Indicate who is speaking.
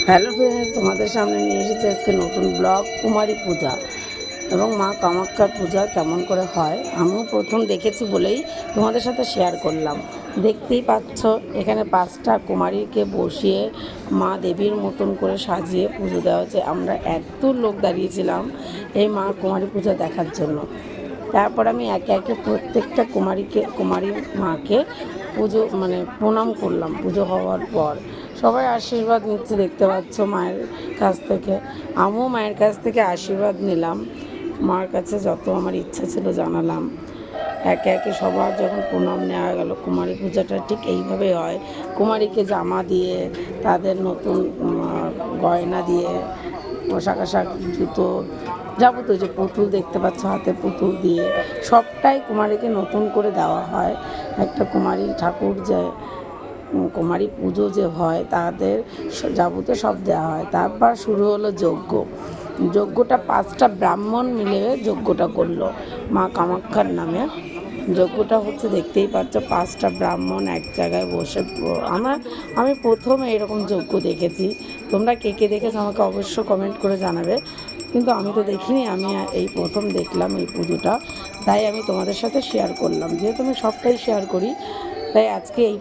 Speaker 1: Hello friends তোমাদের সামনে নিয়ে এসেছে আজকে নতুন ব্লগ কুমারী পূজা এবং মা কামাখ্যার পূজা কেমন করে হয়। আমিও প্রথম দেখেছি বলেই তোমাদের সাথে শেয়ার করলাম। দেখতেই পাচ্ছ, এখানে পাঁচটা কুমারীকে বসিয়ে মা দেবীর মতন করে সাজিয়ে পুজো দেওয়া হচ্ছে আমরা এত লোক দাঁড়িয়েছিলাম এই মা কুমারী পূজা দেখার জন্য। তারপর আমি একে একে প্রত্যেকটা কুমারীকে কুমারী মাকে পুজো মানে প্রণাম করলাম। পুজো হওয়ার পর সবাই আশীর্বাদ নিচ্ছে, দেখতে পাচ্ছ মায়ের কাছ থেকে। আমিও মায়ের কাছ থেকে আশীর্বাদ নিলাম। মার কাছে যত আমার ইচ্ছা ছিল জানালাম। একে একে সবার যখন প্রণাম নেওয়া গেল, কুমারী পূজাটা ঠিক এইভাবে হয়। কুমারীকে জামা দিয়ে, তাদের নতুন গয়না দিয়ে, পোশাক আশাক, জুতো, যাবতীয় যে পুতুল দেখতে পাচ্ছ হাতে পুতুল দিয়ে, সবটাই কুমারীকে নতুন করে দেওয়া হয়। একটা কুমারী ঠাকুর যে কুমারী পুজো যে হয়, তাদের যাবতীয় সব দেওয়া হয়। তারপর শুরু হলো যজ্ঞ। যজ্ঞটা পাঁচটা ব্রাহ্মণ মিলে যজ্ঞটা করল মা কামাখ্যার নামে। যজ্ঞটা হচ্ছে দেখতেই পাচ্ছ পাঁচটা ব্রাহ্মণ এক জায়গায় বসে আমার, আমি প্রথম এরকম যজ্ঞ দেখেছি। তোমরা কে কে দেখেছ আমাকে অবশ্য কমেন্ট করে জানাবে। কিন্তু আমি তো দেখিনি, আমি এই প্রথম দেখলাম এই পুজোটা। তাই আমি তোমাদের সাথে শেয়ার করলাম। যেহেতু আমি সবটাই শেয়ার করি, তাই আজকে এই